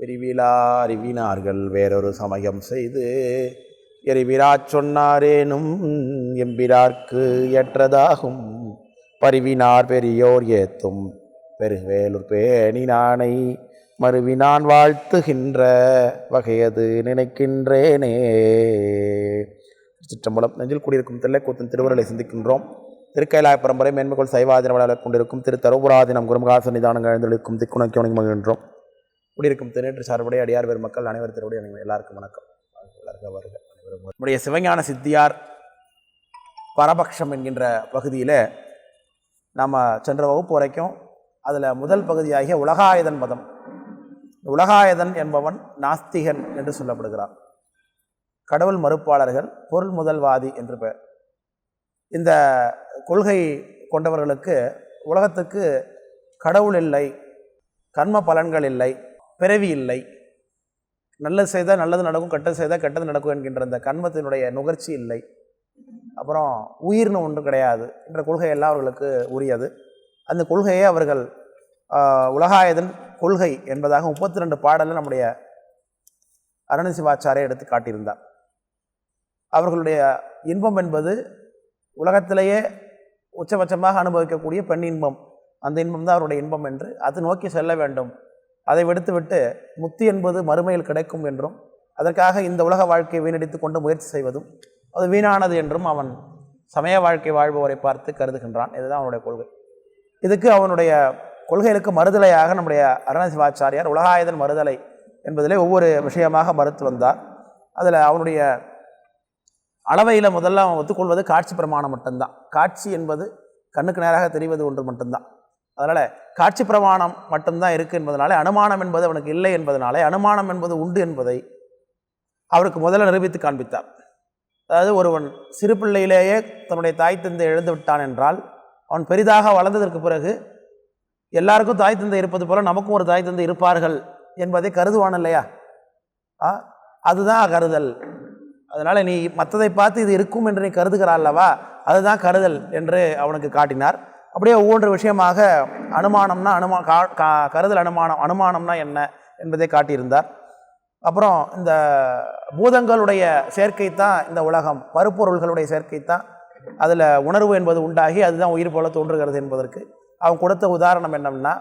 விரிவிலா அறிவினார்கள் வேறொரு சமயம் செய்து. எரிவிராச் சொன்னாரேனும் எம்பிரார்க்கு ஏற்றதாகும். பரிவினார் பெரியோர் ஏத்தும். பெருவேலூர் பேணினானை மறுவினான் வாழ்த்துகின்ற வகையது நினைக்கின்றேனே. சிற்றம்பலம் நெஞ்சில் கூடியிருக்கும் தில்லைக்கூத்தன் திருவருளை சிந்திக்கின்றோம். திருக்கைலாய பரம்பரை மேன்மைகள் சைவாதின வளர்க் கொண்டிருக்கும் திரு தருபுராதினம் குருமகாச நிதானங்கள் எழுந்தளிக்கும் திக்குணக்கி வணங்கி மகிழ்கின்றோம். குடியிருக்கும் திருநேற்று சார்புடைய அடியார் பெரும் மக்கள் அனைவர் திருவுடைய எல்லாருக்கும் வணக்கம். வளர்க அனைவரும் வருக. நம்முடைய சிவஞான சித்தியார் பரபக்ஷம் என்கின்ற பகுதியில் நாம் சென்ற வகுப்பு வரைக்கும் அதில் முதல் பகுதியாகிய உலகாயுதன் மதம் உலகாயுதன் என்பவன் நாஸ்திகன் என்று சொல்லப்படுகிறான். கடவுள் மறுப்பாளர்கள் பொருள் முதல்வாதி என்று பெயர் இந்த கொள்கை கொண்டவர்களுக்கு உலகத்துக்கு கடவுள் இல்லை கர்ம பலன்கள் இல்லை பிறவி இல்லை. நல்லது செய்தால் நல்லது நடக்கும் கெட்டது செய்தால் கெட்டது நடக்கும் என்கின்ற அந்த கண்மத்தினுடைய நுகர்ச்சி இல்லை. அப்புறம் உயிர்னு ஒன்று கிடையாது என்ற கொள்கை எல்லாம் அவர்களுக்கு உரியது. அந்த கொள்கையை அவர்கள் உலகாயதன் கொள்கை என்பதாக முப்பத்தி ரெண்டு பாடலில் நம்முடைய அருணசிவாச்சாரியை எடுத்து காட்டியிருந்தார். அவர்களுடைய இன்பம் என்பது உலகத்திலேயே உச்சபட்சமாக அனுபவிக்கக்கூடிய பெண் இன்பம். அந்த இன்பம் தான் அவருடைய இன்பம் என்று அது நோக்கி செல்ல வேண்டும். அதை விடுத்துவிட்டு முக்தி என்பது மறுமையில் கிடைக்கும் என்றும் அதற்காக இந்த உலக வாழ்க்கையை வீணடித்து கொண்டு முயற்சி செய்வதும் அது வீணானது என்றும் அவன் சமய வாழ்க்கை வாழ்பவரை பார்த்து கருதுகின்றான். இதுதான் அவனுடைய கொள்கை. இதுக்கு அவனுடைய கொள்கைகளுக்கு மறுதலையாக நம்முடைய அருண சிவாச்சாரியார் உலகாயுதன் மறுதலை என்பதிலே ஒவ்வொரு விஷயமாக மறுத்து வந்தார். அதில் அவனுடைய அளவையில் முதல்ல அவன் ஒத்துக்கொள்வது காட்சி பிரமாணம் மட்டும்தான். காட்சி என்பது கண்ணுக்கு நேராக தெரிவது ஒன்று மட்டும்தான். அதனால் காட்சி பிரமாணம் மட்டும்தான் இருக்குது என்பதனாலே அனுமானம் என்பது அவனுக்கு இல்லை என்பதனாலே அனுமானம் என்பது உண்டு என்பதை அவருக்கு முதல்ல நிரூபித்து காண்பித்தார். அதாவது ஒருவன் சிறு பிள்ளையிலேயே தன்னுடைய தாய் தந்தை எழுந்து விட்டான் என்றால் அவன் பெரிதாக வளர்ந்ததற்கு பிறகு எல்லாருக்கும் தாய் தந்தை இருப்பது போல நமக்கும் ஒரு தாய் தந்தை இருப்பார்கள் என்பதை கருதுவான் இல்லையா? ஆ அதுதான் கருதல். அதனால் நீ மற்றதை பார்த்து இது இருக்கும் என்று நீ கருதுகிறாய் அல்லவா? அதுதான் கருதல் என்று அவனுக்கு காட்டினார். அப்படியே ஒவ்வொன்று விஷயமாக அனுமானம்னா அனுமா கா கா- கருதல் அனுமானம் அனுமானம்னா என்ன என்பதை காட்டியிருந்தார். அப்புறம் இந்த பூதங்களுடைய சேர்க்கை தான் இந்த உலகம் பருப்பொருள்களுடைய சேர்க்கை தான் அதில் உணர்வு என்பது உண்டாகி அதுதான் உயிர் போல தோன்றுகிறது என்பதற்கு. அவன் கொடுத்த உதாரணம் என்னம்னா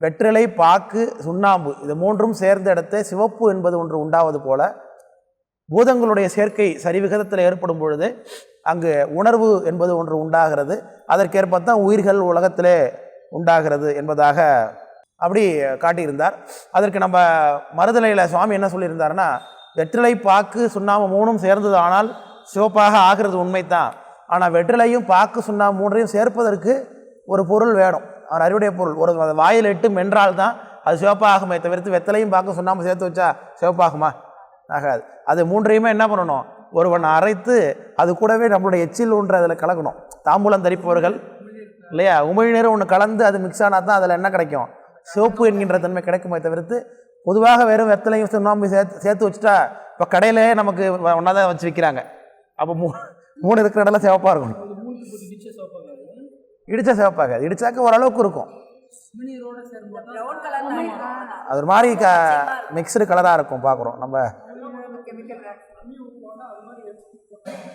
வெற்றிலை பாக்கு சுண்ணாம்பு இது மூன்றும் சேர்ந்த இடத்தே சிவப்பு என்பது ஒன்று உண்டாவது போல பூதங்களுடைய சேர்க்கை சரிவிகிதத்தில் ஏற்படும் பொழுது அங்கு உணர்வு என்பது ஒன்று உண்டாகிறது. அதற்கேற்பத்தான் உயிர்கள் உலகத்திலே உண்டாகிறது என்பதாக அப்படி காட்டியிருந்தார். அதற்கு நம்ம மறுதலையில் சுவாமி என்ன சொல்லியிருந்தாருன்னா வெற்றிலை பாக்கு சுண்ணாம்பு மூணும் சேர்ந்தது ஆனால் சிவப்பாக ஆகிறது உண்மைத்தான் ஆனால் வெற்றிலையும் பாக்கு சுண்ணாம்பு மூன்றையும் சேர்ப்பதற்கு ஒரு பொருள் வேணும். அவர் அறிவுடைய பொருள். ஒரு அதை வாயில் இட்டு மென்றால் தான் அது சிவப்பாகுமே தவிர்த்து வெத்தலையும் பார்க்க சுண்ணாம்பு சேர்த்து வச்சா சிவப்பாகுமா? ஆகாது. அது மூன்றையுமே என்ன பண்ணணும்? ஒருவன் அரைத்து அது கூடவே நம்மளுடைய எச்சில் ஒன்று அதில் கலக்கணும். தாம்பூலம் தரிப்பவர்கள் இல்லையா? உமிழ்நீர் ஒன்று கலந்து அது மிக்ஸ் ஆனால் தான் அதில் என்ன கிடைக்கும்? சிவப்பு என்கின்ற தன்மை கிடைக்குமே தவிர்த்து பொதுவாக வெறும் வெத்தலையும் சுண்ணாம்பு சேர்த்து சேர்த்து வச்சுட்டா இப்போ கடையிலே நமக்கு ஒன்றா தான் வச்சு விற்கிறாங்க அப்போ மூ மூணு இருக்கிற இடம்லாம் சிவப்பாக இருக்கணும். இடித்தா சிவப்பாகாது இடித்தாக்க ஓரளவுக்கு இருக்கும். அது ஒரு மாதிரி க மிக்சடு கலராக இருக்கும் பார்க்குறோம் நம்ம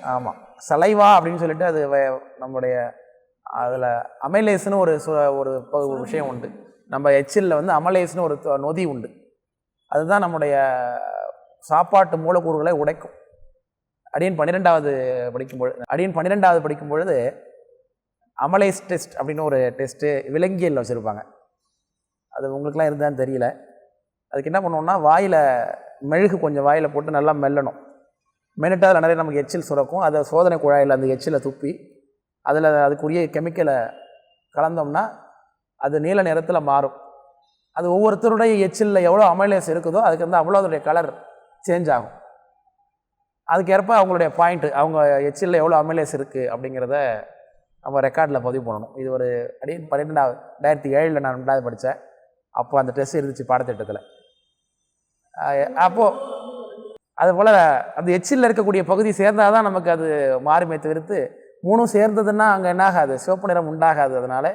ஆமாம் சலைவா அப்படின்னு சொல்லிட்டு அது வ நம்முடைய அதில் அமைலேஸ்னு ஒரு சு- ஒரு விஷயம் உண்டு. நம்ம எச்சிலில் வந்து அமலேஸ்னு ஒரு நொதி உண்டு. அதுதான் நம்முடைய சாப்பாட்டு மூலக்கூறுகளை உடைக்கும். அடியன் பன்னிரெண்டாவது படிக்கும்பொழுது அடியன் பன்னிரெண்டாவது படிக்கும் பொழுது அமலேஸ் டெஸ்ட் அப்படின்னு ஒரு டெஸ்ட்டு விலங்கியல் வச்சுருப்பாங்க. அது உங்களுக்குலாம் இருந்தான்னு தெரியல. அதுக்கு என்ன பண்ணுவோம்னா வாயில் மெழுகு கொஞ்சம் வாயில் போட்டு நல்லா மெல்லணும். மென்னிட்டு அதில் நிறைய நமக்கு எச்சில் சுரக்கும். அதை சோதனை குழாயில் அந்த எச்சிலை துப்பி அதில் அதுக்குரிய கெமிக்கலை கலந்தோம்னா அது நீல நிறத்தில் மாறும். அது ஒவ்வொருத்தருடைய எச்சிலில் எவ்வளோ அமைலேஸ் இருக்குதோ அதுக்கு வந்து அவ்வளோ அதோடைய கலர் சேஞ்ச் ஆகும். அதுக்கேற்ப அவங்களுடைய பாயிண்ட்டு அவங்க எச்சிலில் எவ்வளோ அமைலேஸ் இருக்குது அப்படிங்கிறத நம்ம ரெக்கார்டில் பதிவு பண்ணணும். இது ஒரு அடி பன்னிரெண்டாவது ரெண்டாயிரத்தி ஏழில் நான் ரெண்டாவது படித்தேன் அப்போ அந்த டெஸ்ட் இருந்துச்சு பாடத்திட்டத்தில். அப்போது அதுபோல் அந்த எச்சிலில் இருக்கக்கூடிய பகுதி சேர்ந்தால் தான் நமக்கு அது மாறுமே தவிர்த்து மூணும் சேர்ந்ததுன்னா அங்கே என்ன ஆகாது சிவப்பு நிறம் உண்டாகாது அதனால்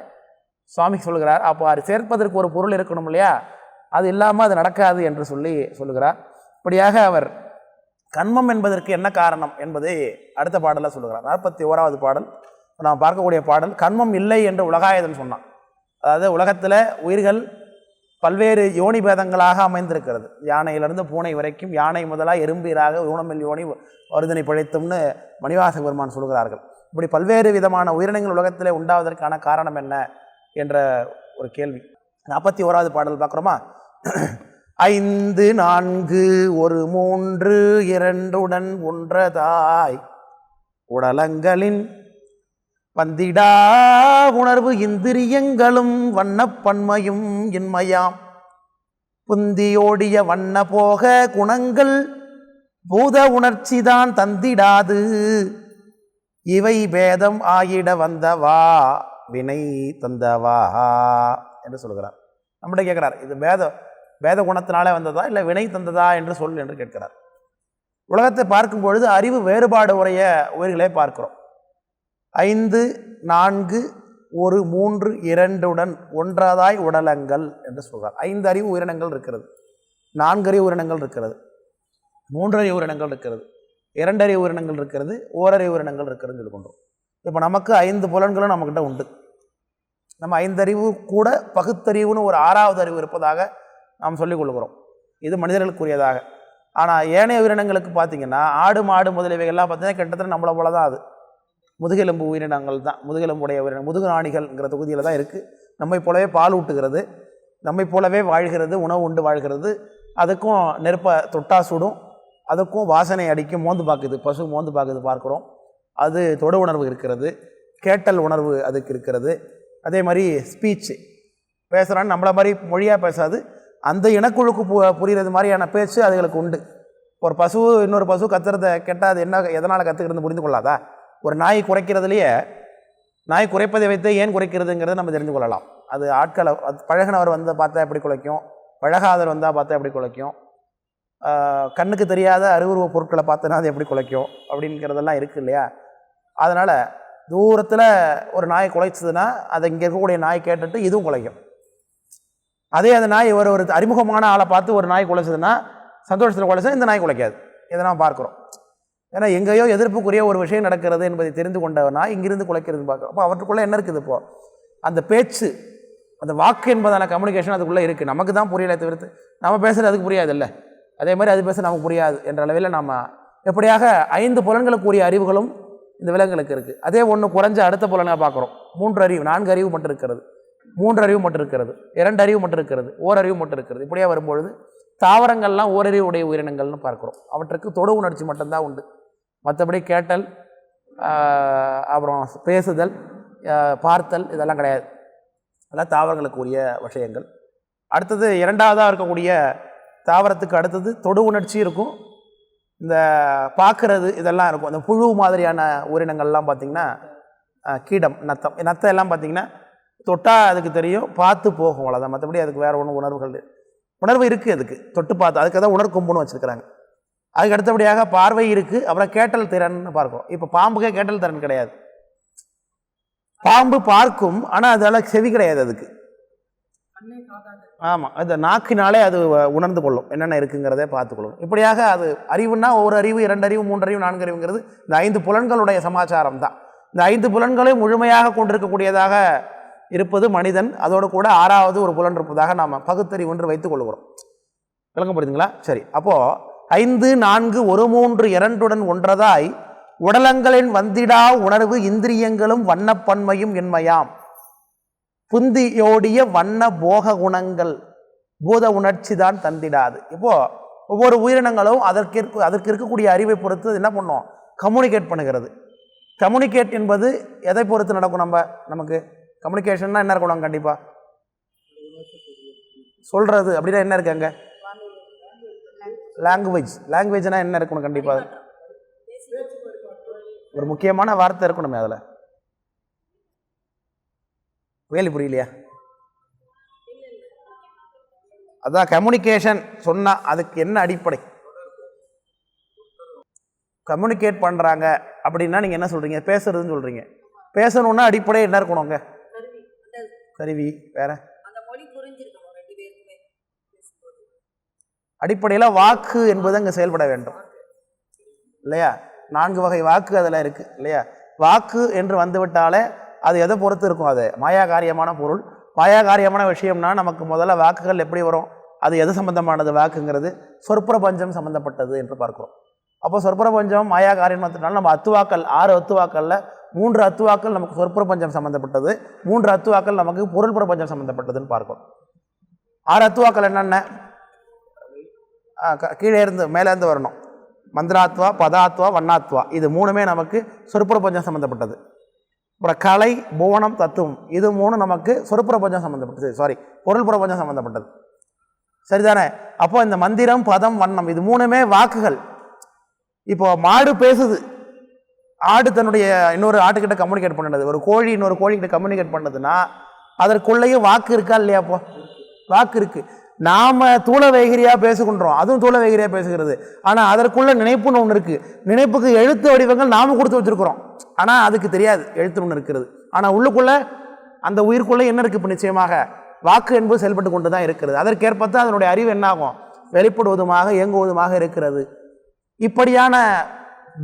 சுவாமி சொல்கிறார் அப்போ அது சேர்ப்பதற்கு ஒரு பொருள் இருக்கணும் இல்லையா? அது இல்லாமல் அது நடக்காது என்று சொல்லி சொல்லுகிறார். இப்படியாக அவர் கண்மம் என்பதற்கு என்ன காரணம் என்பதை அடுத்த பாடலில் சொல்லுகிறார். நாற்பத்தி ஓராவது பாடல். நாம் பார்க்கக்கூடிய பாடல் கண்மம் இல்லை என்று உலகாயதன் சொன்னான். அதாவது உலகத்தில் உயிர்கள் பல்வேறு யோனி பேதங்களாக அமைந்திருக்கிறது. யானையிலிருந்து பூனை வரைக்கும் யானை முதலாக எறும்பீராக ஊனமில் யோனி வருதனை பிழைத்தும்னு மணிவாச பெருமான் சொல்கிறார்கள். இப்படி பல்வேறு விதமான உயிரினங்கள் உலகத்திலே உண்டாவதற்கான காரணம் என்ன என்ற ஒரு கேள்வி. நாற்பத்தி ஓராவது பாடல் பார்க்குறோமா? ஐந்து நான்கு ஒரு மூன்று இரண்டுடன் ஒன்றதாய் உடலங்களின் வந்திடா உணர்வு இந்திரியங்களும் வண்ணப்பன்மையும் இன்மையாம். புந்தியோடிய வண்ண போக குணங்கள் பூத உணர்ச்சிதான் தந்திடாது. இவை பேதம் ஆகிட வந்தவா வினை தந்தவா என்று சொல்கிறார். நம்மகிட்ட கேட்கிறார் இது பேத பேத குணத்தினாலே வந்ததா இல்லை வினை தந்ததா என்று சொல் என்று கேட்கிறார். உலகத்தை பார்க்கும் பொழுது அறிவு வேறுபாடு உடைய உயிர்களை பார்க்கிறோம். ஐந்து நான்கு ஒரு மூன்று இரண்டுடன் ஒன்றாதாய் உடலங்கள் என்று சொல்கிறார் ஐந்து அறிவு உயிரினங்கள் இருக்கிறது. நான்கு அறிவு உயிரினங்கள் இருக்கிறது. மூன்றறிவு உயிரினங்கள் இருக்கிறது. இரண்டறிவு உயிரினங்கள் இருக்கிறது. ஓரறிவு உயிரினங்கள் இருக்கிறதுன்னு சொல்லிக்கொண்டோம் இப்போ நமக்கு ஐந்து புலன்களும் நம்மக்கிட்ட உண்டு. நம்ம ஐந்தறிவு கூட பகுத்தறிவுன்னு ஒரு ஆறாவது அறிவு இருப்பதாக நாம் சொல்லிக் கொள்கிறோம். இது மனிதர்களுக்குரியதாக. ஆனால் ஏனைய உயிரினங்களுக்கு பார்த்திங்கன்னா ஆடு மாடு முதலியவைகள்லாம் பார்த்தீங்கன்னா கிட்டத்தட்ட நம்மளை போல தான் அது. முதுகெலும்பு உயிரினங்கள் தான். முதுகெலும்புடைய உயிரினம் முதுகுநாணிகள்ங்கிற தொகுதியில் தான் இருக்குது நம்மை போலவே பால் ஊட்டுகிறது. நம்மை போலவே வாழ்கிறது உணவு உண்டு வாழ்கிறது. அதுக்கும் நெருப்பை தொட்டா சுடும். அதுக்கும் வாசனை அடிக்கும் மோந்து பார்க்குது பசு மோந்து பார்க்குது பார்க்குறோம். அது தொடு உணர்வு இருக்கிறது. கேட்டல் உணர்வு அதுக்கு இருக்கிறது. அதே மாதிரி ஸ்பீச்சு. பேசுகிறான்னு நம்மளை மாதிரி மொழியாக பேசாது. அந்த இனக்குழுக்கு பு புரிகிறது மாதிரியான பேச்சு அதுகளுக்கு உண்டு. ஒரு பசு இன்னொரு பசு கத்துறத கேட்டால் அது என்ன எதனால் கற்றுக்கிறது புரிந்து கொள்ளாதா? ஒரு நாய் குறைக்கிறதுலையே நாய் குறைப்பதை வைத்து ஏன் குறைக்கிறதுங்கிறத நம்ம தெரிந்து கொள்ளலாம். அது ஆட்களை பழகினவர் வந்து பார்த்தா எப்படி குலைக்கும்? பழகாதவர் வந்தால் பார்த்தா எப்படி குலைக்கும்? கண்ணுக்கு தெரியாத அருவுருவ பொருட்களை பார்த்தனா அது எப்படி குலைக்கும்? அப்படிங்கிறதெல்லாம் இருக்குது இல்லையா? அதனால் தூரத்தில் ஒரு நாய் குலைச்சதுன்னா அதை இங்கே இருக்கக்கூடிய நாய் கேட்டுட்டு இதுவும் குலைக்கும். அதே அந்த நாய் ஒரு ஒரு அறிமுகமான ஆளை பார்த்து ஒரு நாய் குலைச்சதுன்னா சந்தோஷத்தில் குலைச்சா இந்த நாய் குலைக்காது. இதை நாம் பார்க்குறோம். ஏன்னா எங்கேயோ எதிர்ப்புக்குரிய ஒரு விஷயம் நடக்கிறது என்பதை தெரிந்து கொண்டவனா இங்கிருந்து குலைக்கிறது பார்க்குறோம். அப்போ அவற்றுக்குள்ளே என்ன இருக்குது இப்போது அந்த பேச்சு அந்த வாக்கு என்பதான கம்யூனிகேஷன் அதுக்குள்ளே இருக்குது நமக்கு தான் புரியலை தவிர்த்து நம்ம பேசுகிறது அதுக்கு புரியாது இல்லை அதே மாதிரி அது பேச நமக்கு புரியாது என்ற அளவில் நம்ம எப்படியாக ஐந்து புலன்களுக்குரிய அறிவுகளும் இந்த விலங்குகளுக்கு இருக்குது அதே ஒன்று குறைஞ்ச அடுத்த புலனாக பார்க்குறோம். மூன்று அறிவு நான்கு அறிவு மட்டும் இருக்கிறது. மூன்று அறிவு மட்டும் இருக்கிறது. இரண்டு அறிவு மட்டும் இருக்கிறது. ஓரறிவு மட்டும் இருக்கிறது. இப்படியே வரும்பொழுது தாவரங்கள்லாம் ஓரறிவு உடைய உயிரினங்கள்னு பார்க்குறோம். அவற்றுக்கு தொடு உணர்ச்சி மட்டும்தான் உண்டு. மற்றபடி கேட்டல் அப்புறம் பேசுதல் பார்த்தல் இதெல்லாம் கிடையாது. அதெல்லாம் தாவரங்களுக்கு உரிய விஷயங்கள். அடுத்தது இரண்டாவதாக இருக்கக்கூடிய தாவரத்துக்கு அடுத்தது தொடு உணர்ச்சி இருக்கும். இந்த பார்க்கறது இதெல்லாம் இருக்கும். இந்த புழு மாதிரியான உயிரினங்கள்லாம் பார்த்திங்கன்னா கீடம் நத்தம். நத்தம் எல்லாம் பார்த்திங்கன்னா தொட்டால் அதுக்கு தெரியும் பார்த்து போகும். அவ்வளோதான் மற்றபடி அதுக்கு வேறு ஒன்றும் உணர்வுகள் உணர்வு இருக்குது அதுக்கு. தொட்டு பார்த்து அதுக்கு தான் உணர்கொம்புன்னு வச்சுருக்கிறாங்க. அதுக்கு அடுத்தபடியாக பார்வை இருக்குது அப்புறம் கேட்டல் திறன்னு பார்க்கும். இப்போ பாம்புக்கே கேட்டல் திறன் கிடையாது. பாம்பு பார்க்கும் ஆனால் அதால் செவி கிடையாது அதுக்கு. ஆமாம் அந்த நாக்கினாலே அது வ- உணர்ந்து கொள்ளும். என்னென்ன இருக்குங்கிறதே பார்த்துக்கொள்ளும் இப்படியாக அது அறிவுனா ஒரு அறிவு இரண்டு அறிவு மூன்று அறிவு நான்கு அறிவுங்கிறது இந்த ஐந்து புலன்களுடைய சமாச்சாரம் தான். இந்த ஐந்து புலன்களையும் முழுமையாக கொண்டிருக்கக்கூடியதாக இருப்பது மனிதன். அதோடு கூட ஆறாவது ஒரு புலன் இருப்பதாக நாம் பகுத்தறிவு ஒன்று வைத்துக் கொள்கிறோம். விளங்க புரியுதுங்களா? சரி அப்போது ஐந்து நான்கு ஒரு மூன்று இரண்டுடன் ஒன்றதாய் உடலங்களின் வந்திடா உணர்வு இந்திரியங்களும் வண்ணப்பன்மையும் என்மையாம் புந்தியோடிய வண்ண போக குணங்கள் பூத உணர்ச்சி தான் தந்திடாது. இப்போ ஒவ்வொரு உயிரினங்களும் அதற்கு அதற்கு இருக்கக்கூடிய அறிவை பொறுத்து என்ன பண்ணோம்? கம்யூனிகேட் பண்ணுகிறது. கம்யூனிகேட் என்பது எதை பொறுத்து நடக்கும் நம்ம நமக்கு? கம்யூனிகேஷன்னா என்ன இருக்கணும் கண்டிப்பாக சொல்கிறது அப்படின்னா என்ன இருக்கு லாங்குவேஜ் லாங்குவேஜ்னால் என்ன இருக்கணும் கண்டிப்பாக ஒரு முக்கியமான வார்த்தை இருக்கணுமே அதில். வேலி புரியலையா? அதான் கம்யூனிகேஷன் சொன்னால் அதுக்கு என்ன அடிப்படை? கம்யூனிகேட் பண்ணுறாங்க அப்படின்னா நீங்கள் என்ன சொல்கிறீங்க பேசுறதுன்னு சொல்கிறீங்க பேசணுன்னா அடிப்படை என்ன இருக்கணுங்க கருவி. கருவி. வேற அந்த மொழி புரிஞ்சிருக்கணும் ரெண்டு பேருக்குமே அடிப்படையில் வாக்கு என்பது அங்கே செயல்பட வேண்டும். இல்லையா? நான்கு வகை வாக்கு அதில் இருக்குது இல்லையா? வாக்கு என்று வந்துவிட்டாலே அது எதை பொறுத்து இருக்கும் அது? மாயாகாரியமான பொருள். மாயாகாரியமான விஷயம்னா நமக்கு முதல்ல வாக்குகள் எப்படி வரும்? அது எது சம்பந்தமானது வாக்குங்கிறது? சொற்பிரபஞ்சம் சம்மந்தப்பட்டது என்று பார்க்குறோம். அப்போ சொற்பிரபஞ்சம் மாயாகாரியத்தினால நம்ம அத்துவாக்கள் ஆறு அத்துவாக்களில் மூன்று அத்துவாக்கள் நமக்கு சொற்பிரபஞ்சம் சம்மந்தப்பட்டது மூன்று அத்துவாக்கள் நமக்கு பொருள் பிரபஞ்சம் சம்மந்தப்பட்டதுன்னு பார்க்கும் ஆறு அத்துவாக்கள் என்னென்ன? கீழே இருந்து மேலேருந்து வரணும். மந்திராத்வா பதாத்வா வண்ணாத்வா. இது மூணுமே நமக்கு சொற்பிரபஞ்சம் சம்மந்தப்பட்டது அப்புறம் கலை புவனம் தத்துவம். இது மூணு நமக்கு சொற்பிரபஞ்சம் சம்மந்தப்பட்டது சாரி பொருள் பிரபஞ்சம் சம்மந்தப்பட்டது சரிதானே? அப்போ இந்த மந்திரம் பதம் வண்ணம் இது மூணுமே வாக்குகள். இப்போ மாடு பேசுது. ஆடு தன்னுடைய இன்னொரு ஆட்டுக்கிட்ட கம்யூனிகேட் பண்ணுது. ஒரு கோழி இன்னொரு கோழிக்கிட்ட கம்யூனிகேட் பண்ணுதுன்னா அதற்குள்ளேயும் வாக்கு இருக்கா இல்லையா அப்போ? வாக்கு இருக்குது நாம் தூள வைகரியாக பேசுகின்றோம் அதுவும் தூள வைகரியாக பேசுகிறது. ஆனால் அதற்குள்ள நினைப்புன்னு ஒன்று இருக்குது நினைப்புக்கு எழுத்து வடிவங்கள் நாம் கொடுத்து வச்சிருக்கிறோம். ஆனால் அதுக்கு தெரியாது. எழுத்து ஒன்று இருக்கிறது. ஆனால் உள்ளுக்குள்ளே அந்த உயிருக்குள்ளே என்ன இருக்குது இப்போ நிச்சயமாக வாக்கு என்பது செயல்பட்டு கொண்டு தான் இருக்கிறது அதற்கேற்பத்தான் அதனுடைய அறிவு என்னாகும்? வெளிப்படுவதுமாக இயங்குவதுமாக இருக்கிறது. இப்படியான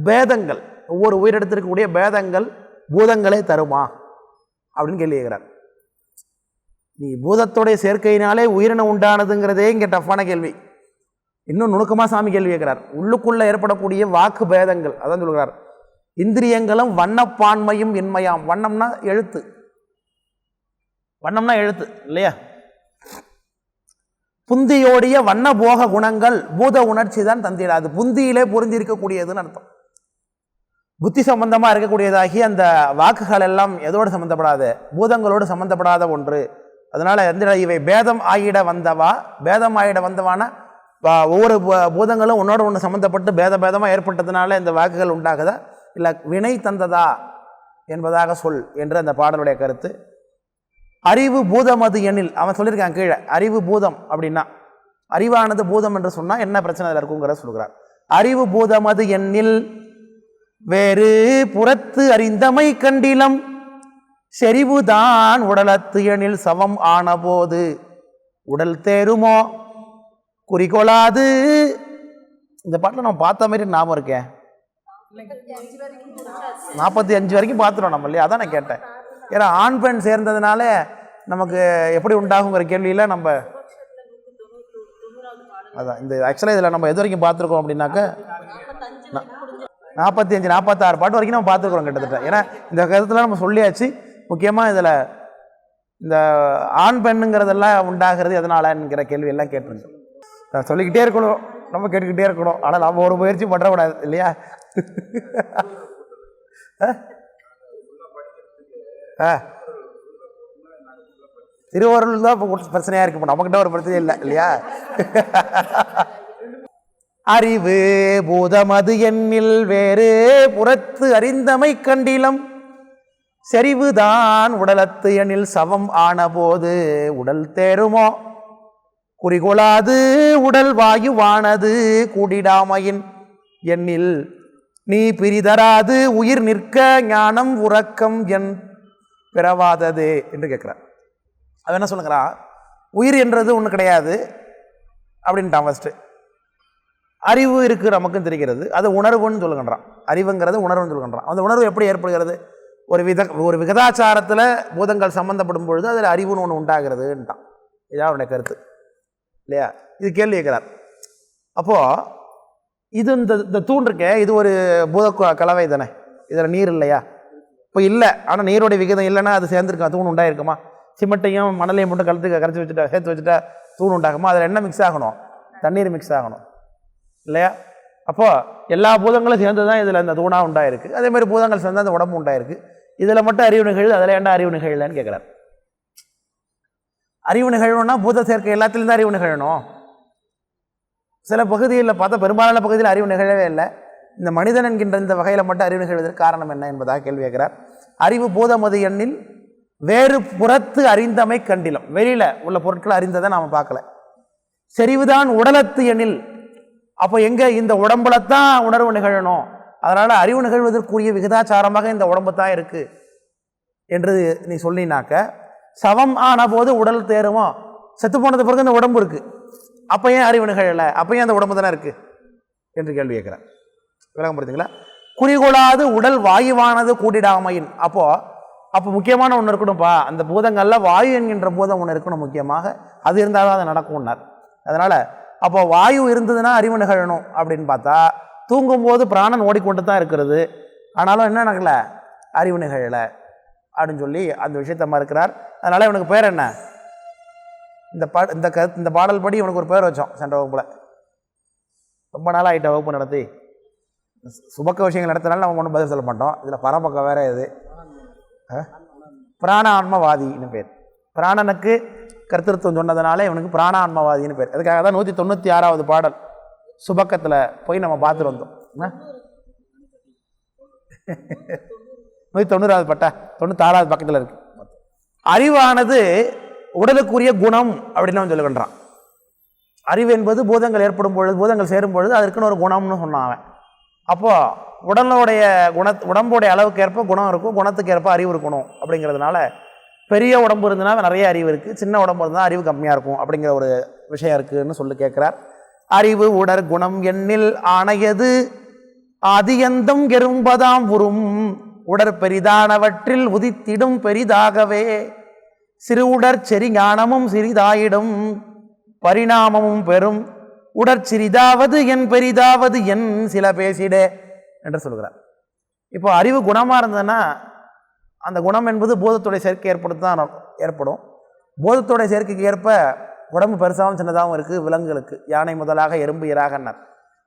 பேதங்கள் ஒவ்வொரு உயிரிடத்திற்கக்கூடிய பேதங்கள் பூதங்களே தருமா? அப்படின்னு கேள்வி கேட்கிறார். நீ பூதத்தோடைய சேர்க்கையினாலே உயிரினம் உண்டானதுங்கிறதே இங்கே டஃப்பான கேள்வி. இன்னும் நுணுக்கமாக சாமி கேள்வி கேட்கிறார். உள்ளுக்குள்ளே ஏற்படக்கூடிய வாக்கு பேதங்கள் அதான் சொல்கிறார் இந்திரியங்களும் வண்ணப்பான்மையும் இன்மையாம். வண்ணம்னா எழுத்து. வண்ணம்னா எழுத்து இல்லையா? புந்தியோடைய வண்ண போக குணங்கள் பூத உணர்ச்சி தான் தந்திடாது புந்தியிலே பொருந்தி இருக்கக்கூடியதுன்னு அர்த்தம். புத்தி சம்பந்தமாக இருக்கக்கூடியதாகி அந்த வாக்குகள் எல்லாம் எதோடு சம்மந்தப்படாத பூதங்களோடு சம்மந்தப்படாத ஒன்று. அதனால் எந்த இவை பேதம் ஆகிட வந்தவா? பேதம் ஆகிட வந்தவான? ஒவ்வொரு பூ- பூதங்களும் ஒன்றோட ஒன்று சம்மந்தப்பட்டு பேத பேதமாக ஏற்பட்டதுனால இந்த வாக்குகள் உண்டாகுதா? இல்லை வினை தந்ததா என்பதாக சொல் என்று அந்த பாடலுடைய கருத்து. அறிவு பூதம் அது எண்ணில் அவன் சொல்லியிருக்கான் கீழே அறிவு பூதம் அப்படின்னா அறிவானது பூதம் என்று சொன்னால் என்ன பிரச்சனை அதில் இருக்குங்கிறத சொல்கிறார் அறிவு பூதம் அது எண்ணில் வேறு புறத்து அறிந்தமை கண்டிலம் செறிவுதான் உடலத்து எண்ணில் சவம் ஆனபோது. உடல் தேருமோ? குறிக்கோளாது இந்த பாட்டில் நம்ம பார்த்த மாதிரி ஞாபகம் இருக்கேன் நாற்பத்தி அஞ்சு வரைக்கும் பார்த்துட்டோம் நம்ம இல்லையா? அதான் நான் கேட்டேன். ஏன்னா ஆண் பெண் சேர்ந்ததுனால நமக்கு எப்படி உண்டாகுங்கிற கேள்வியில் நம்ம அதான் இந்த ஆக்சுவலாக இதில் நம்ம எது வரைக்கும் பார்த்துருக்கோம் அப்படின்னாக்க நாற்பத்தி அஞ்சு நாற்பத்தாறு பாட்டு வரைக்கும் நம்ம பார்த்துருக்குறோம் கிட்டத்தட்ட. ஏன்னா இந்த கருத்தில் நம்ம சொல்லியாச்சு. முக்கியமாக இதில் இந்த ஆண் பெண்ணுங்கிறதெல்லாம் உண்டாகிறது எதனாலங்கிற கேள்வியெல்லாம் எல்லாம் சொல்லிக்கிட்டே இருக்கணும். நம்ம கேட்டுக்கிட்டே இருக்கணும். ஆனால் நம்ம ஒரு முயற்சி பண்ணக்கூடாது இல்லையா? ஆ? திருவருள் தான் இப்போ பிரச்சனையாக இருக்கு. இப்போ நம்மக்கிட்ட ஒரு பிரச்சனை இல்லை இல்லையா? அறிவு பூதமது எண்ணில் வேறு. புறத்து அறிந்தமை கண்டிலம். செறிவுதான் உடலத்து எண்ணில் சவம் ஆனபோது உடல் தேருமோ? குறிகொளாது உடல் வாயுவானது கூடிடாமையின் எண்ணில் நீ பிரிதராது உயிர் நிற்க ஞானம் உறக்கம் என் பிறவாதது என்று கேட்குறார். அவன் என்ன சொல்லுங்கிறான் உயிர் என்றது ஒன்று கிடையாது அப்படின்ட்டான் ஃபஸ்ட்டு அறிவு இருக்கு நமக்கும் தெரிகிறது. அது உணர்வுன்னு சொல்லுகின்றான். அறிவுங்கிறது உணர்வுன்னு சொல்லுகின்றான். அந்த உணர்வு எப்படி ஏற்படுகிறது? ஒரு வித ஒரு விகதாச்சாரத்தில் பூதங்கள் சம்மந்தப்படும் பொழுது அதில் அறிவுன்னு ஒன்று உண்டாகிறதுன்ட்டான். இதான் அவருடைய கருத்து. இல்லையா? இது கேள்வி இருக்கிறார் அப்போது இது இந்த இந்த தூண் இருக்கே இது ஒரு பூத கலவை தானே? இதில் நீர் இல்லையா? இப்போ இல்லை. ஆனால் நீரோடைய விகிதம் இல்லைன்னா அது சேர்ந்துருக்கா? தூண் உண்டாயிருக்குமா? சிமெண்ட்டையும் மணலையும் மட்டும் கலத்து கரைச்சி வச்சுட்டா சேர்த்து வச்சுட்டா தூண் உண்டாகுமா? அதில் என்ன மிக்ஸ் ஆகணும்? தண்ணீர் மிக்ஸ் ஆகணும். இல்லையா? அப்போது எல்லா பூதங்களும் சேர்ந்து தான் இதில் இந்த தூணாக உண்டாயிருக்கு. அதேமாதிரி பூதங்கள் சேர்ந்து அந்த உடம்பு உண்டாயிருக்கு. இதில் மட்டும் அறிவு நிகழ்வு அதில் ஏண்டா அறிவு நிகழலன்னு கேட்குறாரு அறிவு நிகழ்வுன்னா பூத சேர்க்கை எல்லாத்துலேயும் தான் அறிவு நிகழணும் சில பகுதிகளில் பார்த்தா பெரும்பாலான பகுதியில் அறிவு நிகழவே இல்லை. இந்த மனிதன் என்கின்ற இந்த வகையில் மட்டும் அறிவு நிகழ்வதற்கு காரணம் என்ன என்பதாக கேள்வி கேட்கிறார் அறிவு பூதமது எண்ணில் வேறு புறத்து அறிந்தமை கண்டிலும். வெளியில் உள்ள பொருட்கள் அறிந்ததை நாம் பார்க்கல. செறிவுதான் உடலத்து எண்ணில். அப்போ எங்கே இந்த உடம்புல தான் உணர்வு நிகழணும். அதனால் அறிவு நிகழ்வதற்குரிய விகிதாச்சாரமாக இந்த உடம்பு தான் இருக்குது என்று நீ சொல்லினாக்க சவம் ஆன போது உடல் தேருமோ? செத்து போனது பிறகு இந்த உடம்பு இருக்குது அப்போ ஏன் அறிவு நிகழலை? அப்போ ஏன் அந்த உடம்பு தானே இருக்குது என்று கேள்வி கேட்குறேன் விளக்கம் புரியுதுங்களா குறிகொள்ளாது உடல் வாயுவானது கூட்டிடாமையின் அப்போது அப்போ முக்கியமான ஒன்று இருக்கணும்ப்பா அந்த பூதங்களில் வாயு என்கின்ற பூதம் ஒன்று இருக்கணும் முக்கியமாக. அது இருந்தால் தான் அது நடக்கும்னார். அதனால் அப்போ வாயு இருந்ததுன்னா அறிவு நிகழணும் அப்படின்னு பார்த்தா தூங்கும்போது பிராணன் ஓடிக்கொண்டு தான் இருக்கிறது. ஆனாலும் என்ன நடக்கல? அறிவு நிகழலை. அப்படின்னு சொல்லி அந்த விஷயத்தை மறுக்கிறார் அதனால் இவனுக்கு பேர் என்ன? இந்த பா இந்த க இந்த பாடல் படி இவனுக்கு ஒரு பேர் வச்சோம் சென்ற வகுப்பில். ரொம்ப நாள் ஆகிட்ட வகுப்பு நடத்தி. சு- சுபக்க விஷயங்கள் நடத்தினாலும் நம்ம ஒன்றும் பதில் சொல்ல மாட்டோம். இதில் பரபக்கம் வேறு இது. ஆ? பிராண ஆன்மவாதின்னு பேர். பிராணனுக்கு கருத்திருத்தம் சொன்னதுனால இவனுக்கு பிராண ஆன்மவாதின்னு பேர். அதுக்காக தான் நூற்றி தொண்ணூற்றி ஆறாவது பாடல். சுபக்கத்தில் போய் நம்ம பார்த்துட்டு வந்தோம் நூற்றி தொண்ணூறாவது பட்டா? தொண்ணூத்தாறாவது பக்கத்தில் இருக்கு. அறிவானது உடலுக்குரிய குணம் அப்படின்னு அவன் சொல்லுகின்றான். அறிவு என்பது பூதங்கள் ஏற்படும் பொழுது பூதங்கள் சேரும் பொழுது அதற்குன்னு ஒரு குணம்னு சொன்னான் அவன். அப்போது உடலுடைய குண உடம்புடைய அளவுக்கு ஏற்ப குணம் இருக்கும் குணத்துக்கு ஏற்ப அறிவு இருக்கணும் அப்படிங்கிறதுனால பெரிய உடம்பு இருந்ததுன்னா நிறைய அறிவு இருக்குது சின்ன உடம்பு இருந்தால் அறிவு கம்மியாக இருக்கும் அப்படிங்கிற ஒரு விஷயம் இருக்குன்னு சொல்லி கேட்குறார் அறிவு உடற் குணம் எண்ணில் ஆணையது. ஆதியந்தம் எறும்பதாம் உறும். உடற்பெரிதானவற்றில் உதித்திடும் பெரிதாகவே. சிறுவுடற் செறிஞானமும் சிறிதாயிடும். பரிணாமமும் பெறும். உடற்சிறிதாவது என் பெரிதாவது என் சில பேசிடே என்று சொல்கிறார். இப்போ அறிவு குணமாக இருந்ததுன்னா அந்த குணம் என்பது போதத்துடைய சேர்க்கை ஏற்படுத்தி தான் ஏற்படும். போதத்துடைய சேர்க்கைக்கு ஏற்ப உடம்பு பெருசாகவும் சின்னதாகவும் இருக்குது விலங்குகளுக்கு. யானை முதலாக எறும்பு இராகன்னார்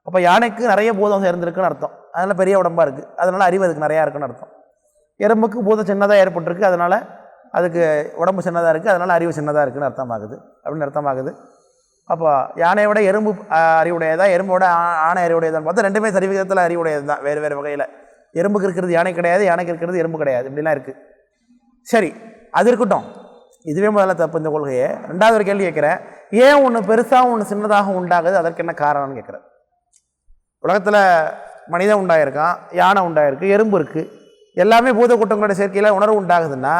அப்போ யானைக்கு நிறைய பூதம் சேர்ந்துருக்குன்னு அர்த்தம். அதனால் பெரிய உடம்பாக இருக்குது அதனால் அறிவு அதுக்கு நிறையா இருக்குன்னு அர்த்தம். எறும்புக்கு பூதம் சின்னதாக ஏற்பட்டிருக்கு. அதனால் அதுக்கு உடம்பு சின்னதாக இருக்குது அதனால் அறிவு சின்னதாக இருக்குன்னு அர்த்தமாகுது. அப்படின்னு அர்த்தமாகுது. அப்போ யானையோட எறும்பு அறிவுடையதா எறும்போட ஆணை அறிவுடையதான்னு பார்த்தா ரெண்டுமே சரி விகிதத்தில் அறிவுடையது தான் வேறு வேறு வகையில். எறும்புக்கு இருக்கிறது யானை கிடையாது யானைக்கு இருக்கிறது எறும்பு கிடையாது. இப்படிலாம் இருக்குது சரி அது இருக்கட்டும். இதுவே முதல்ல தப்பு இந்த கொள்கையை. ரெண்டாவது ஒரு கேள்வி கேட்குறேன். ஏன் ஒன்று பெருசாகவும் ஒன்று சின்னதாகவும் உண்டாகுது? அதற்கு என்ன காரணம்னு கேட்குறேன். உலகத்தில் மனிதன் உண்டாயிருக்கான் யானை உண்டாயிருக்கு எறும்பு இருக்குது எல்லாமே பூதக்கூட்டங்களோட சேர்க்கையில் உணர்வு உண்டாகுதுன்னா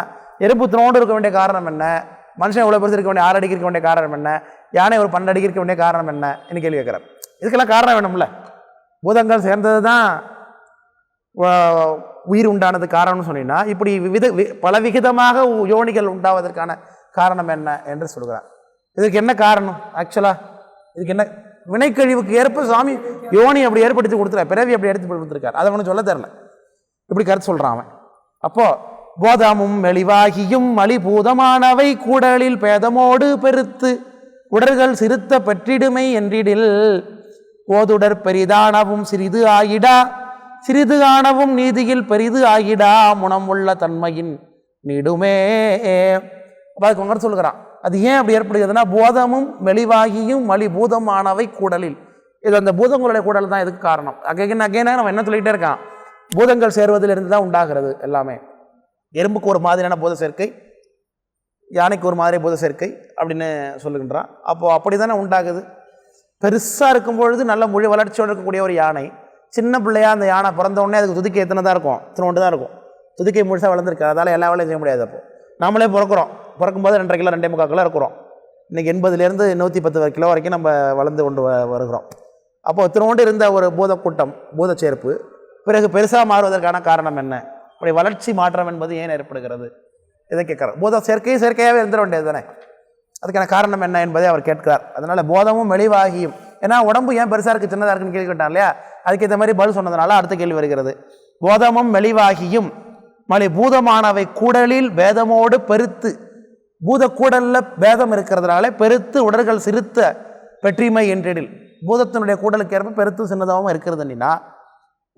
எறும்பு தினோண்டு இருக்க வேண்டிய காரணம் என்ன? மனுஷன் இவ்வளோ பெருசு இருக்க வேண்டிய ஆறு அடிக்கு இருக்க வேண்டிய காரணம் என்ன? யானை ஒரு பன்னெண்டு அடிக்கு இருக்க வேண்டிய காரணம் என்ன? கேள்வி கேட்குறேன். இதுக்கெல்லாம் காரணம் வேணும்ல? பூதங்கள் சேர்ந்தது தான் உயிர் உண்டானது காரணம்னு சொன்னீங்கன்னா இப்படி விவித வி- பல விகிதமாக உ- யோனிகள் உண்டாவதற்கான காரணம் என்ன என்று சொல்கிறார் இதுக்கு என்ன காரணம்? ஆக்சுவலாக இதுக்கு என்ன? வினைக்கழிவுக்கு ஏற்ப சுவாமி யோனி அப்படி ஏற்படுத்தி கொடுத்துருக்கார். பிறவி அப்படி எடுத்து கொடுத்துருக்கார். அதை ஒன்றும் சொல்ல தெரில. இப்படி கருத்து சொல்கிறான் அவன். அப்போது போதமும் மெளிவாகியும் மலிபூதமானவை கூடலில் பேதமோடு பெருத்து உடல்கள் சிறுத்த பெற்றிடுமை என்றிடில் ஓதுடற் பெரிதானவும் சிறிது ஆயிடா சிறிது காணவும் நீதியில் பெரிது ஆகிடா முனமுள்ள தன்மையின் நீடுமே. அப்ப அதுக்கு சொல்லுகிறான். அது ஏன் அப்படி ஏற்படுகிறதுனா போதமும் மெலிவாகியும் மலிபூதமானவை கூடலில். இது அந்த பூதங்களுடைய கூடல் தான் இதுக்கு காரணம். அகைன் அகைனாக நம்ம என்ன சொல்லிகிட்டே இருக்கான்? பூதங்கள் சேர்வதிலிருந்து தான் உண்டாகிறது எல்லாமே. எறும்புக்கு ஒரு மாதிரியான பூத சேர்க்கை யானைக்கு ஒரு மாதிரி பூத சேர்க்கை அப்படின்னு சொல்லுகின்றான். அப்போது அப்படி தானே உண்டாகுது? பெருசாக இருக்கும் பொழுது நல்ல மொழி வளர்ச்சியோடு இருக்கக்கூடிய ஒரு யானை சின்ன பிள்ளையா அந்த யானை பிறந்த உடனே அதுக்கு துதிக்கை எத்தனை தான் இருக்கும்? இத்தனோண்டு தான் இருக்கும்? துதிக்கை முழுசாக வளர்ந்துருக்கு. அதால் எல்லா வேலையும் செய்ய முடியாது அப்போ. நம்மளே பிறக்கிறோம். பிறக்கும்போது ரெண்டரை கிலோ ரெண்டே முக்கால் கிலோ இருக்கிறோம். இன்றைக்கி எண்பதுலேருந்து நூற்றி பத்து கிலோ வரைக்கும் நம்ம வளர்ந்து கொண்டு வ- வருகிறோம். அப்போ இத்தனோண்டு இருந்த ஒரு பூதக்கூட்டம் பூதச்சேர்ப்பு பூத சேர்ப்பு பிறகு பெருசாக மாறுவதற்கான காரணம் என்ன? அப்படி வளர்ச்சி மாற்றம் என்பது ஏன் ஏற்படுகிறது? இதை கேட்குறார். பூத செயற்கையும் செயற்கையாகவே இருந்துட வேண்டியது தானே அதுக்கான காரணம் என்ன என்பதை அவர் கேட்கிறார். அதனால் போதமும் மெளிவாகியும் ஏன்னா உடம்பு ஏன் பெருசாக இருக்குது சின்னதாக இருக்குன்னு கேள்வி கேட்டான் இல்லையா? அதுக்கு மாதிரி பதில் சொன்னதுனால அடுத்த கேள்வி வருகிறது. போதமும் மெளிவாகியும் மலை பூதமானவை கூடலில் வேதமோடு பெருத்து பூத கூடலில் பேதம் இருக்கிறதுனால பெருத்து உடல்கள் சிறுத்த பெற்றிமை என்றிடில் பூதத்தினுடைய கூடலுக்கு ஏற்ப பெருத்து சின்னதாகவும் இருக்கிறதுன்னா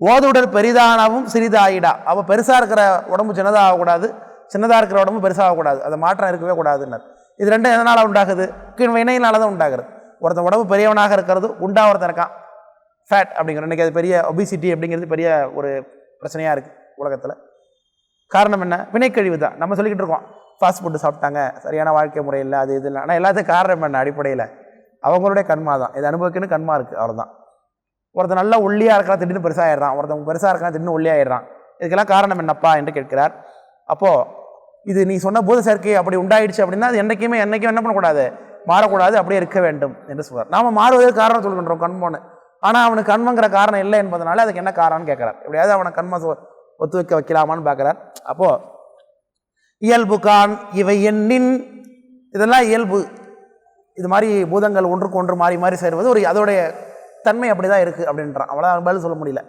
ஓதுடல் பெரிதானவும் சிறிதாயிடா. அவள் பெருசாக இருக்கிற உடம்பு சின்னதாகக்கூடாது சின்னதாக இருக்கிற உடம்பு பெருசாகக்கூடாது அது மாற்றம் இருக்கவே கூடாதுன்னார். இது ரெண்டும் எதனால் உண்டாகுது? கீழ் வினையினால தான் உண்டாகுது ஒருத்தன் உடம்பு பெரியவனாக இருக்கிறது உண்டா ஒருத்தன் இருக்கான். ஃபேட் அப்படிங்கிற இன்றைக்கி அது பெரிய ஒபிசிட்டி அப்படிங்கிறது பெரிய ஒரு பிரச்சனையாக இருக்குது உலகத்தில். காரணம் என்ன? வினைக்கழிவு தான். நம்ம சொல்லிக்கிட்டு இருக்கோம். ஃபாஸ்ட் ஃபுட்டு சாப்பிட்டாங்க சரியான வாழ்க்கை முறை இல்லை அது இது இல்லை. ஆனால் எல்லாத்துக்கும் காரணம் என்ன? அடிப்படையில். அவங்களுடைய கண்மா தான். இது அனுபவிக்கணும் கண்மா இருக்குது அவ்வளோதான் ஒருத்தன் நல்லா ஒல்லியாக இருக்கலாம் திடீர்னு பெருசாகிடுறான் ஒருத்தன் பெருசாக இருக்கான் திடீர்னு ஒல்லியாயிடுறான். இதுக்கெல்லாம் காரணம் என்னப்பா என்று கேட்கிறார். அப்போது இது நீ சொன்ன பூத சேர்க்கை அப்படி உண்டாயிடுச்சு அப்படின்னா அது என்றைக்குமே என்றைக்கும் என்ன பண்ணக்கூடாது? மாறக்கூடாது அப்படியே இருக்க வேண்டும் என்று சொல்கிறார் நாம மாறுவதற்கு காரணம் சொல்கின்றோம் கண்மோன்னு ஆனால் அவனுக்கு கண்மங்கிற காரணம் இல்லை என்பதனால அதுக்கு என்ன காரணம்னு கேட்குறார். எப்படியாவது அவனை கண்ம ஒத்து வைக்க வைக்கலாமான்னு பார்க்குறார். அப்போது இயல்புக்கான் இவை எண்ணின் இதெல்லாம் இயல்பு. இது மாதிரி பூதங்கள் ஒன்றுக்கு ஒன்று மாறி மாறி சேருவது ஒரு அதோடைய தன்மை அப்படிதான் இருக்குது அப்படின்றான். அவ்வளோதான் பதில் சொல்ல முடியல.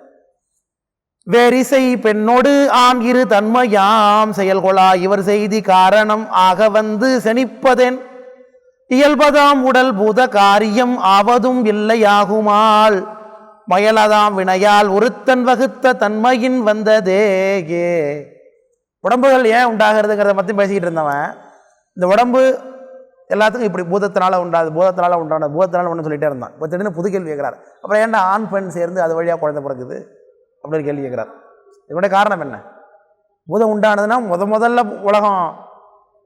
வேரிசை பெண்ணோடு ஆண் இரு தன்மையாம் செயல்கொளா. இவர் செய்தி காரணம் ஆக வந்து செனிப்பதென் இயல்பதாம் உடல் பூத காரியம் ஆவதும் இல்லையாகுமால் மயலதாம் வினையால் ஒருத்தன் வகுத்த தன்மையின் வந்ததேயே. உடம்புகள் ஏன் உண்டாகிறதுங்கிறத பற்றி பேசிக்கிட்டு இருந்தவன் இந்த உடம்பு எல்லாத்துக்கும் இப்படி பூதத்தினால உண்டாது பூதத்தினால உண்டான பூதத்தினால ஒன்று சொல்லிட்டே இருந்தான். இப்போ திடீர்னு புது கேள்வி கேட்குறாரு. அப்புறம் ஏன்டா ஆண் பெண் சேர்ந்து அது வழியாக குழந்தை பிறக்குது? அப்படின்னு கேள்வி கேட்குறாரு. இதனுடைய காரணம் என்ன? பூதம் உண்டானதுன்னா முத முதல்ல உலகம்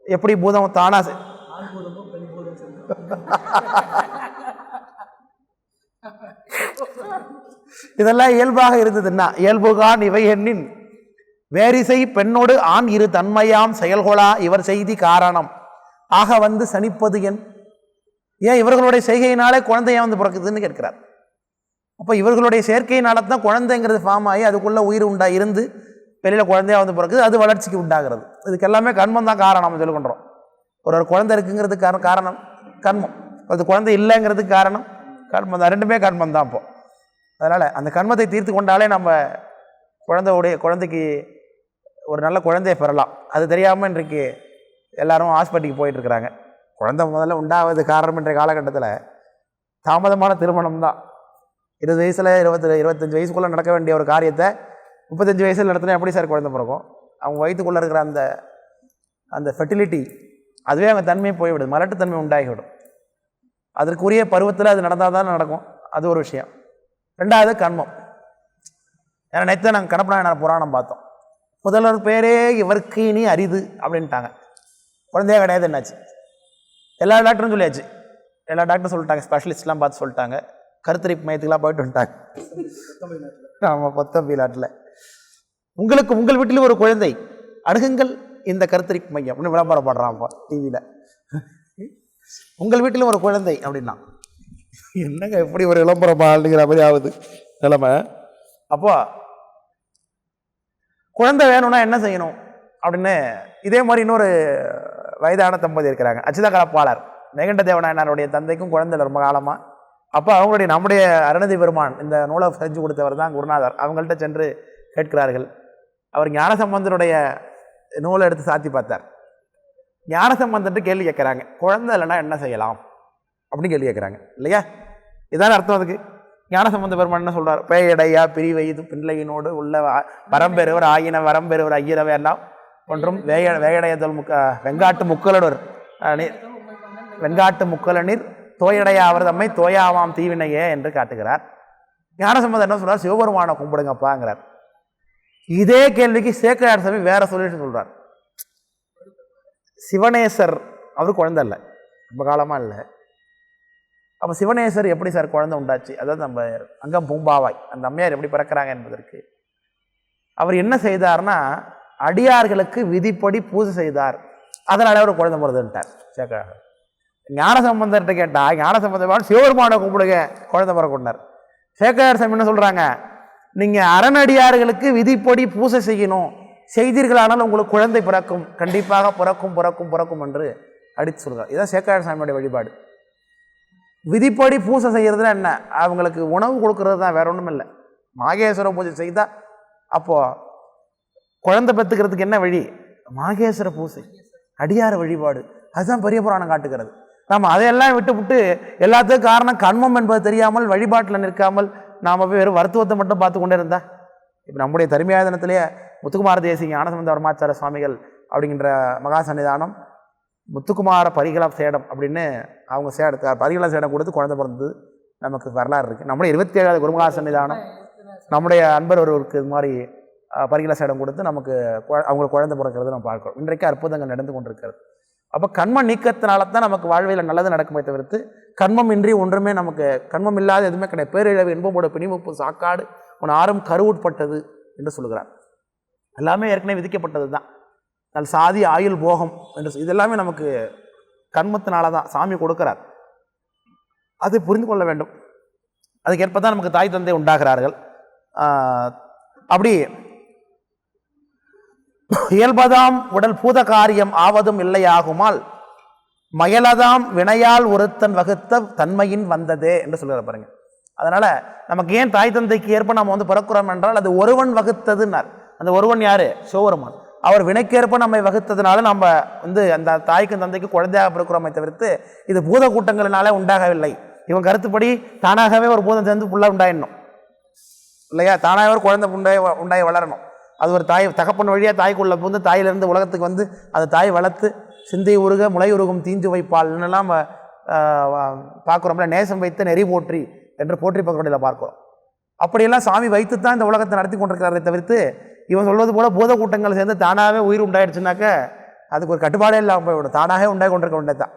எப்படி பூதம் தானாக செ- இதெல்லாம் இயல்பாக இருந்ததுன்னா இயல்புகான் இவை எண்ணின் வேரிசை பெண்ணோடு ஆண் இரு தன்மையாம் செயல்கொளா இவர் செய்தி காரணம். ஆக வந்து சனிப்பது என் ஏன் இவர்களுடைய செய்கையினாலே குழந்தைய வந்து பிறக்குதுன்னு கேட்கிறார். அப்போ இவர்களுடைய செயற்கையினால தான் குழந்தைங்கிறது ஃபார்ம் ஆகி அதுக்குள்ளே உயிர் உண்டா இருந்து வெளியில் குழந்தையாக வந்து பிறக்குது அது வளர்ச்சிக்கு உண்டாகிறது. இதுக்கு எல்லாமே தான் காரணம் சொல்லி பண்ணுறோம் ஒரு ஒரு குழந்தை இருக்குங்கிறது காரணம் காரணம். கர்மம். அது குழந்தை இல்லைங்கிறதுக்கு காரணம். கர்மம் தான். ரெண்டுமே கர்மம் தான் அப்போ. அதனால் அந்த கர்மத்தை தீர்த்து கொண்டாலே நம்ம குழந்தையுடைய குழந்தைக்கு ஒரு நல்ல குழந்தையை பெறலாம். அது தெரியாமல் இன்றைக்கு எல்லோரும் ஹாஸ்பிட்டலுக்கு போயிட்டுருக்கிறாங்க குழந்தை முதல்ல உண்டாவது காரணம் இன்றைய காலகட்டத்தில் தாமதமான திருமணம் தான். இருபது வயசில் இருபத்தி இருபத்தஞ்சு வயசுக்குள்ளே நடக்க வேண்டிய ஒரு காரியத்தை முப்பத்தஞ்சு வயசில் நடத்தினா எப்படி சார் குழந்தை பிறக்கும்? அவங்க வயிற்றுக்குள்ளே இருக்கிற அந்த அந்த ஃபெர்டிலிட்டி அதுவே அவங்க தன்மையை போய்விடும் மலட்டுத்தன்மை உண்டாகிவிடும். அதற்குரிய பருவத்தில் அது நடந்தால் தான் நடக்கும். அது ஒரு விஷயம். ரெண்டாவது கண்மம் ஏன்னா நேற்று நாங்கள் கணப்பனாயனார் புராணம் பார்த்தோம். முதல்வர் பேரே இவருக்கு இனி அரிது அப்படின்ட்டாங்க. குழந்தையே கிடையாது என்னாச்சு? எல்லா டாக்டரும் சொல்லியாச்சு. எல்லா டாக்டரும் சொல்லிட்டாங்க. ஸ்பெஷலிஸ்ட்லாம் பார்த்து சொல்லிட்டாங்க. கருத்தரிப்பு மையத்துக்கெலாம் போயிட்டு வந்துட்டாங்க. ஆமாம் பொத்தம்பி நாட்டில். உங்களுக்கு உங்கள் வீட்டில் ஒரு குழந்தை. அணுகுங்கள். இந்த கருத்தரிப்பு மையம். அப்படின்னு விளம்பரம் படுறான்ப்பா டிவியில் உங்கள் வீட்டில் ஒரு குழந்தை அப்படின்னா? என்னங்க எப்படி ஒரு விளம்பரம் பாடுங்கிற மாதிரி ஆகுது? நிலைமை. அப்போ குழந்தை வேணும்னா என்ன செய்யணும்? அப்படின்னு இதே மாதிரி இன்னொரு வயதான தம்பதி இருக்கிறாங்க. அச்சுத கலப்பாளர் நெகண்ட தேவநாயனாருடைய தந்தைக்கும் குழந்தை ரொம்ப காலமாக அப்போ அவங்களுடைய நம்முடைய அருணதி பெருமான் இந்த நூலை செஞ்சு கொடுத்தவர் தான் குருநாதர். அவங்கள்ட்ட சென்று கேட்கிறார்கள். அவர் ஞானசம்பந்தருடைய நூலை எடுத்து சாத்தி பார்த்தார். ஞானசம்பந்தன்ட்டு கேள்வி கேட்குறாங்க. குழந்தை இல்லைன்னா என்ன செய்யலாம்? அப்படின்னு கேள்வி கேட்குறாங்க. இல்லையா? இதான அர்த்தம் அதுக்கு. ஞானசம்பந்த பெருமான் என்ன சொல்கிறார் பேயடையா பிரிவைது பிள்ளையினோடு உள்ள வ- வரம்பெறுவர் ஆயின வரம்பெறுவர் ஐயரவை எல்லாம் ஒன்றும் வேய வேயடையதல் முக்க வெங்காட்டு முக்கலனர் நீர் வெங்காட்டு முக்கலநீர் தோயடைய அவர் தம்மை தோயாவாம் தீவினையே என்று காட்டுகிறார். ஞானசம்பந்தம் என்ன சொல்கிறார் சிவபெருமானை கும்பிடுங்கப்பாங்கிறார். இதே கேள்விக்கு சேக்கரார் சாமி வேற சொல்லிட்டு சொல்றார். சிவனேசர் அவர் குழந்தை இல்லை. ரொம்ப காலமாக இல்லை. அப்போ சிவனேசர் எப்படி சார் குழந்தை உண்டாச்சு? அதாவது நம்ம அங்கம் பூம்பாவாய் அந்த அம்மையார் எப்படி பிறக்கிறாங்க என்பதற்கு. அவர் என்ன செய்தார்னா அடியார்களுக்கு விதிப்படி பூஜை செய்தார். அதனால அவர் குழந்தை பிறந்துட்டார் சேக்கரார் ஞான சம்பந்தர்கிட்ட கேட்டால் ஞான சம்பந்தமான சிவபெருமானை கும்பிடுங்க குழந்தை பிறக்குண்டார் சேக்கரார் சாமி என்ன சொல்கிறாங்க நீங்கள் அரணடியார்களுக்கு விதிப்படி பூஜை செய்யணும். செய்தீர்களானால் உங்களுக்கு குழந்தை பிறக்கும். கண்டிப்பாக பிறக்கும் பிறக்கும் பிறக்கும் என்று அடித்து சொல்கிறார். இதான் சேக்கரார் சாமியோட வழிபாடு. விதிப்படி பூஜை செய்கிறதுனா என்ன? அவங்களுக்கு உணவு கொடுக்கறது தான் வேற ஒன்றும் இல்லை மாகேஸ்வர பூஜை செய்தால் அப்போது குழந்தை பெற்றுக்கிறதுக்கு என்ன வழி? மாகேஸ்வர பூஜை அடியார வழிபாடு. அதுதான் பெரிய புராணம் காட்டுகிறது. நாம் அதையெல்லாம் விட்டுவிட்டு எல்லாத்துக்கும் காரணம் கண்மம் என்பது தெரியாமல் வழிபாட்டில் நிற்காமல் நாம் போய் வெறும் வருத்துவத்தை மட்டும் பார்த்து கொண்டே இருந்தா? இப்போ நம்முடைய தருமையாதனத்திலேயே முத்துக்குமார தேசிக ஆனந்தமந்த வர்மாச்சார சுவாமிகள் அப்படிங்கிற மகா சன்னிதானம் முத்துக்குமார பரிகலா சேடம் அப்படின்னு அவங்க சேட பரிகலா சேடம் கொடுத்து குழந்தை பிறந்தது. நமக்கு வரலாறு இருக்குது நம்முடைய இருபத்தி ஏழாவது குருமகா சன்னிதானம் நம்முடைய அன்பர் ஒருவருக்கு இது மாதிரி பரிகலா பரிகல சேடம் கொடுத்து நமக்கு குழ- அவங்களுக்கு குழந்தை பிறக்கிறது நம்ம பார்க்கிறோம். இன்றைக்கு அற்புதங்கள் நடந்து கொண்டிருக்கிறது. அப்போ கண்ம நீக்கத்தினால தான் நமக்கு வாழ்வில் நல்லது நடக்குமே தவிர்த்து கண்மம் இன்றி ஒன்றுமே நமக்கு கண்மம் இல்லாத எதுவுமே கிடையாது. பேரிழவு இன்பமோட பிணிமுப்பு சாக்காடு உன் ஆறும் கருவுட்பட்டது என்று சொல்லுகிறார் எல்லாமே ஏற்கனவே விதிக்கப்பட்டது தான் நல் சாதி ஆயுள் போகம் என்று இதெல்லாமே நமக்கு கண்மத்தினால தான் சாமி கொடுக்கிறார். அதை புரிந்து கொள்ள வேண்டும். அதுக்கேற்ப தான் நமக்கு தாய் தந்தை உண்டாகிறார்கள். அப்படி இயல்பதாம் உடல் பூத காரியம் ஆவதும் இல்லையாகுமால் மயலதாம் வினையால் ஒருத்தன் வகுத்த தன்மையின் வந்ததே என்று சொல்லுற பாருங்க. அதனால் நமக்கு ஏன் தாய் தந்தைக்கு ஏற்ப நம்ம வந்து பிறக்கிறோம் என்றால் அது ஒருவன் வகுத்ததுன்னார். அந்த ஒருவன் யார்? சிவபெருமான் அவர் வினைக்கேற்ப நம்மை வகுத்ததுனால நம்ம வந்து அந்த தாய்க்கும் தந்தைக்கு குழந்தையாக பிறக்கிறோமே தவிர்த்து இது பூத கூட்டங்களினாலே உண்டாகவில்லை. இவன் கருத்துப்படி தானாகவே ஒரு பூதம் சேர்ந்து புள்ள உண்டாயிடணும். இல்லையா? தானாகவே ஒரு குழந்தை உண்டாய் உண்டாய் வளரணும். அது ஒரு தாய் தகப்பன் வழியாக தாய்க்குள்ளே புகுந்து தாயிலிருந்து உலகத்துக்கு வந்து அந்த தாய் வளர்த்து சிந்தை உருக முளை உருகும் தீஞ்சு வைப்பாள்னுலாம் என்னெல்லாம் பார்க்குறோம்ல நேசம் வைத்து நெறி போற்றி என்று போற்றி பக்கத்தில் பார்க்குறோம். அப்படியெல்லாம் சாமி வைத்து தான் இந்த உலகத்தை நடத்தி கொண்டிருக்கிறாரே தவிர்த்து இவன் சொல்வது போல பூத கூட்டங்கள் சேர்ந்து தானாகவே உயிர் உண்டாயிடுச்சுனாக்க அதுக்கு ஒரு கட்டுப்பாடே இல்லாமல் போய்விடும். தானாகவே உண்டாகி கொண்டிருக்க வேண்டியது தான்